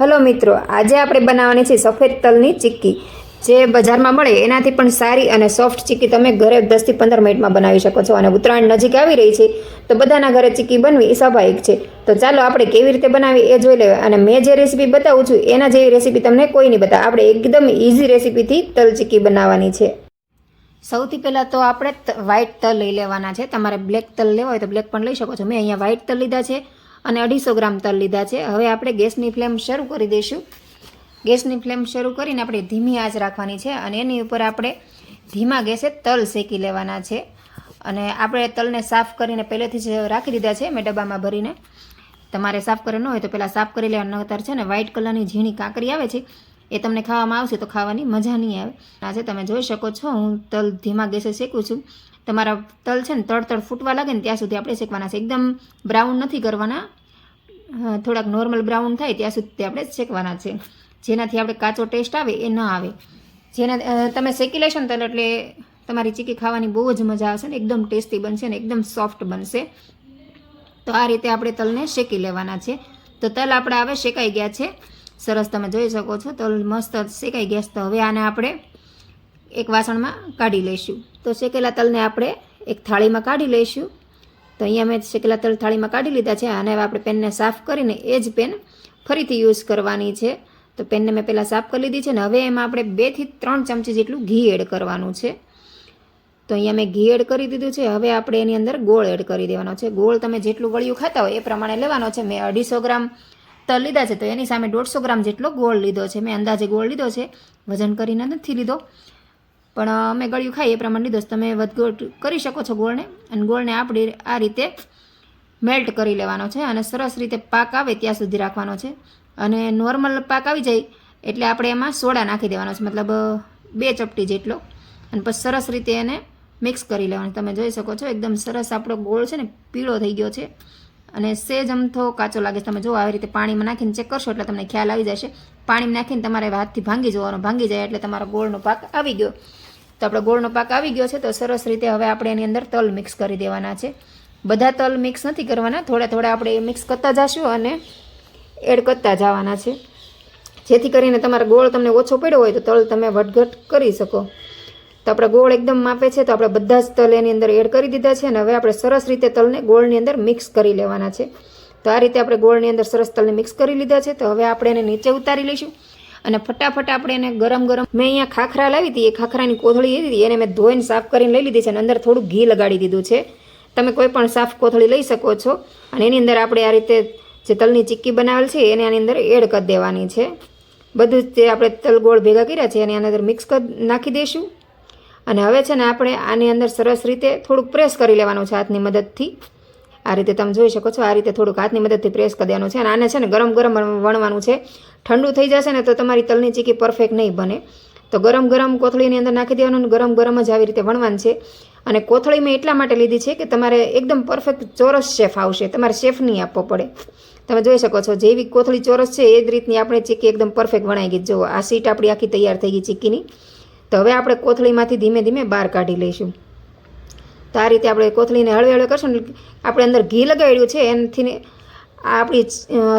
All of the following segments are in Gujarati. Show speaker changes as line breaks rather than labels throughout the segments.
હલો મિત્રો, આજે આપણે બનાવવાની છે સફેદ તલની ચીક્કી. જે બજારમાં મળે એનાથી પણ સારી અને સોફ્ટ ચીક્કી તમે ઘરે દસથી પંદર મિનિટમાં બનાવી શકો છો. અને ઉત્તરાયણ નજીક આવી રહી છે, તો બધાના ઘરે ચીક્કી બનવી એ સ્વાભાવિક છે. તો ચાલો આપણે કેવી રીતે બનાવી એ જોઈ લેવા અને મેં જે રેસીપી બતાવું છું, એના જેવી રેસીપી તમને કોઈ નહીં બતાવે. આપણે એકદમ ઇઝી રેસીપીથી તલ ચીક્કી બનાવવાની છે. સૌથી પહેલાં તો આપણે વ્હાઇટ તલ લઈ લેવાના છે. તમારે બ્લેક તલ લેવા હોય તો બ્લેક પણ લઈ શકો છો. મેં અહીંયા વ્હાઇટ તલ લીધા છે. અને અઢીસો ગ્રામ તલ લીધા છે. હવે આપણે ગેસની ફ્લેમ શરૂ કરી દઈશું. ગેસની ફ્લેમ શરૂ કરીને આપણે ધીમી આંચ રાખવાની છે અને એની ઉપર આપણે ધીમા ગેસે તલ શેકી લેવાના છે. અને આપણે તલને સાફ કરીને પહેલેથી જ રાખી દીધા છે મેં ડબ્બામાં ભરીને. તમારે સાફ કરે હોય તો પહેલાં સાફ કરી લેવાના નતર છે ને વ્હાઇટ કલરની ઝીણી કાંકરી આવે છે, એ તમને ખાવામાં આવશે તો ખાવાની મજા નહીં આવે. આજે તમે જોઈ શકો છો, હું તલ ધીમા ગેસે શેકું છું. તમારા તલ છે ને તળ તળ ફૂટવા લાગે ને ત્યાં સુધી આપણે શેકવાના છે. એકદમ બ્રાઉન નથી કરવાના. થોડાક નોર્મલ બ્રાઉન થાય ત્યાં સુધી આપણે શેકવાના છે. જેનાથી આપણે કાચો ટેસ્ટ આવે એ ન આવે. જેના તમે શેકી લેશો ને તલ એટલે તમારી ચીકી ખાવાની બહુ જ મજા આવશે ને એકદમ ટેસ્ટી બનશે ને એકદમ સોફ્ટ બનશે. તો આ રીતે આપણે તલને શેકી લેવાના છે. તો તલ આપણે હવે શેકાઈ ગયા છે. સરસ તમે જોઈ શકો છો. તલ મસ્ત શેકાઈ ગયા છે. તો હવે આને આપણે એક વાસણમાં કાઢી લઈશું. તો શેકેલા તલને આપણે એક થાળીમાં કાઢી લઈશું. તો અહીંયા મેં શેકેલા તલ થાળીમાં કાઢી લીધા છે. અને હવે આપણે પેનને સાફ કરીને એ જ પેન ફરીથી યુઝ કરવાની છે. તો પેનને મેં પહેલાં સાફ કરી લીધી છે ને હવે એમાં આપણે બેથી ત્રણ ચમચી જેટલું ઘી એડ કરવાનું છે. તો અહીંયા મેં ઘી એડ કરી દીધું છે. હવે આપણે એની અંદર ગોળ એડ કરી દેવાનો છે. ગોળ તમે જેટલું ગળ્યું ખાતા હોય એ પ્રમાણે લેવાનો છે. મેં અઢીસો ગ્રામ તલ લીધા છે. તો એની સામે દોઢસો ગ્રામ જેટલો ગોળ લીધો છે. મેં અંદાજે ગોળ લીધો છે. વજન કરીને નથી લીધો. પણ અમે ગળ્યું ખાઈએ એ પ્રમાણે લીધો તમે વધઘટ કરી શકો છો ગોળને. અને ગોળને આપણે આ રીતે મેલ્ટ કરી લેવાનો છે અને સરસ રીતે પાક આવે ત્યાં સુધી રાખવાનો છે. અને નોર્મલ પાક આવી જાય એટલે આપણે એમાં સોડા નાખી દેવાનો છે, મતલબ બે ચપટી જેટલો. અને પછી સરસ રીતે એને મિક્સ કરી લેવાનું. તમે જોઈ શકો છો એકદમ સરસ આપણો ગોળ છે ને પીળો થઈ ગયો છે. અને સેજ અમથો કાચો લાગે છે. તમે જો આવી રીતે પાણીમાં નાખીને ચેક કરશો એટલે તમને ખ્યાલ આવી જશે. પાણીમાં નાખીને તમારે હાથથી ભાંગી જવાનો. ભાંગી જાય એટલે તમારો ગોળનો પાક આવી ગયો. તો આપણો ગોળનો પાક આવી ગયો છે, તો સરસ રીતે હવે આપણે એની અંદર તલ મિક્સ કરી દેવાના છે. બધા તલ મિક્સ નથી કરવાના, થોડા થોડા આપણે મિક્સ કરતા જશું અને એડ કરતા જવાના છે. જેથી કરીને તમારો ગોળ તમને ઓછો પડ્યો હોય તો તલ તમે વટઘટ કરી શકો. તો આપણે ગોળ એકદમ માપે છે, તો આપણે બધા જ તલ એની અંદર એડ કરી દીધા છે અને હવે આપણે સરસ રીતે તલને ગોળની અંદર મિક્સ કરી લેવાના છે. તો આ રીતે આપણે ગોળની અંદર સરસ તલને મિક્સ કરી લીધા છે, તો હવે આપણે એને નીચે ઉતારી લઈશું. અને ફટાફટ આપણે એને ગરમ ગરમ મેં અહીંયા ખાખરા લાવી હતી, એ ખાખરાની કોથળી હતી, એને મેં ધોઈને સાફ કરીને લઈ લીધી છે અને અંદર થોડું ઘી લગાડી દીધું છે. તમે કોઈ પણ સાફ કોથળી લઈ શકો છો. અને એની અંદર આપણે આ રીતે જે તલની ચીક્કી બનાવેલ છે, એને આની અંદર એડ કરી દેવાની છે. બધું જ જે આપણે તલ ગોળ ભેગા કર્યા છે, એને આની અંદર મિક્સ કરી નાખી દઈશું. અને હવે છે ને આપણે આની અંદર સરસ રીતે થોડુંક પ્રેસ કરી લેવાનું છે હાથની મદદથી. આ રીતે તમે જોઈ શકો છો, આ રીતે થોડુંક હાથની મદદથી પ્રેસ કરી દેવાનું છે. અને આને છે ને ગરમ ગરમ વણવાનું છે. ઠંડુ થઈ જશે ને તો તમારી તલની ચીકી પરફેક્ટ નહીં બને. તો ગરમ ગરમ કોથળીની અંદર નાખી દેવાનું ગરમ ગરમ જ આવી રીતે વણવાનું છે. અને કોથળી મેં એટલા માટે લીધી છે કે તમારે એકદમ પરફેક્ટ ચોરસ શેફ આવશે. તમારે શેફ નહીં આપવો પડે. તમે જોઈ શકો છો, જેવી કોથળી ચોરસ છે, એ જ રીતની આપણે ચીકી એકદમ પરફેક્ટ વણાઈ ગઈ. જો, આ સીટ આપણી આખી તૈયાર થઈ ગઈ ચીકીની. તો હવે આપણે કોથળીમાંથી ધીમે ધીમે બહાર કાઢી લઈશું. તો આ રીતે આપણે કોથળીને હળવે હળવે કરશું આપણે અંદર ઘી લગાડ્યું છે એનાથી આપણી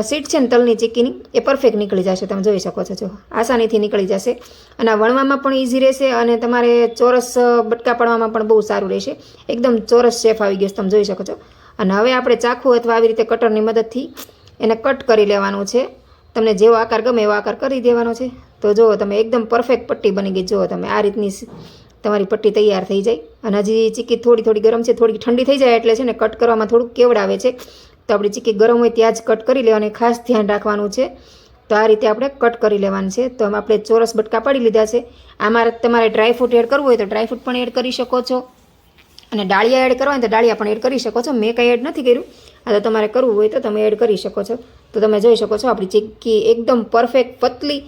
સીટ છે ને તલની ચીક્કીની એ પરફેક્ટ નીકળી જશે, તમે જોઈ શકો છો, જો, આસાનીથી નીકળી જશે. અને વણવામાં પણ ઇઝી રહેશે અને તમારે ચોરસ બટકા પાડવામાં પણ બહુ સારું રહેશે. એકદમ ચોરસ શેફ આવી ગયો છે, તમે જોઈ શકો છો. અને હવે આપણે ચાકુ અથવા આવી રીતે કટરની મદદથી એને કટ કરી લેવાનું છે. તમને જેવો આકાર ગમે એવો આકાર કરી દેવાનો છે. તો જુઓ, તમે એકદમ પરફેક્ટ પટ્ટી બની ગઈ જુઓ તમે આ રીતની તમારી પટ્ટી તૈયાર થઈ જાય. અને હજી ચીકી થોડી થોડી ગરમ છે થોડી ઠંડી થઈ જાય એટલે છે ને કટ કરવામાં થોડુંક કેવડાવે છે. તો આપણી ચીકી ગરમ હોય ત્યાં જ કટ કરી લેવાની ખાસ ધ્યાન રાખવાનું છે. તો આ રીતે આપણે કટ કરી લેવાનું છે. તો આપણે ચોરસ બટકા પાડી લીધા છે. આમાં તમારે ડ્રાયફ્રૂટ એડ કરવું હોય તો ડ્રાયફ્રૂટ પણ એડ કરી શકો છો. અને ડાળિયા એડ કરવા હોય તો ડાળિયા પણ એડ કરી શકો છો. મેં કંઈ એડ નથી કર્યું. આ તો તમારે કરવું હોય તો તમે એડ કરી શકો છો. તો તમે જોઈ શકો છો, આપણી ચીક્કી એકદમ પરફેક્ટ પતલી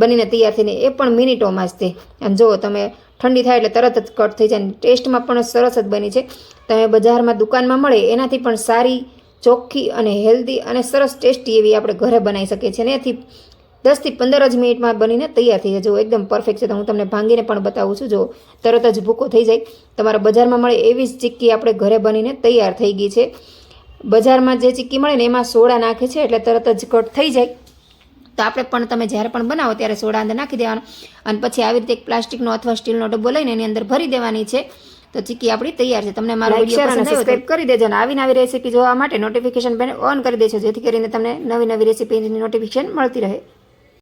બનીને તૈયાર થઈને એ પણ મિનિટોમાં જ તે. અને જુઓ તમે ઠંડી થાય એટલે તરત જ કટ થઈ જાય ટેસ્ટમાં પણ સરસ જ બની છે. તમે બજારમાં દુકાનમાં મળે એનાથી પણ સારી, ચોખ્ખી અને હેલ્ધી અને સરસ ટેસ્ટી એવી આપણે ઘરે બનાવી શકીએ છીએ. અને એથી દસથી પંદર જ મિનિટમાં બનીને તૈયાર થઈ જાય. જો એકદમ પરફેક્ટ છે તો હું તમને ભાંગીને પણ બતાવું છું. જો તરત જ ભૂકો થઈ જાય, તમારા બજારમાં મળે એવી જ ચીક્કી આપણે ઘરે બનીને તૈયાર થઈ ગઈ છે. બજારમાં જે ચીક્કી મળે ને એમાં સોડા નાખે છે એટલે તરત જ કટ થઈ જાય. તો આપણે પણ તમે જ્યારે પણ બનાવો ત્યારે સોડા અંદર નાખી દેવાનો. અને પછી આવી રીતે એક પ્લાસ્ટિકનો અથવા સ્ટીલનો ડબ્બો લઈને એની અંદર ભરી દેવાની છે. તો ચીકી આપણી તૈયાર છે. તમને મારો વીડિયો પસંદ આવ્યો સબસ્ક્રાઇબ કરી દેજો અને આવી નવી રેસીપી જોવા માટે નોટિફિકેશન બેન ઓન કરી દેજો જેથી કરીને તમને નવી નવી રેસીપીની નોટિફિકેશન મળતી રહે.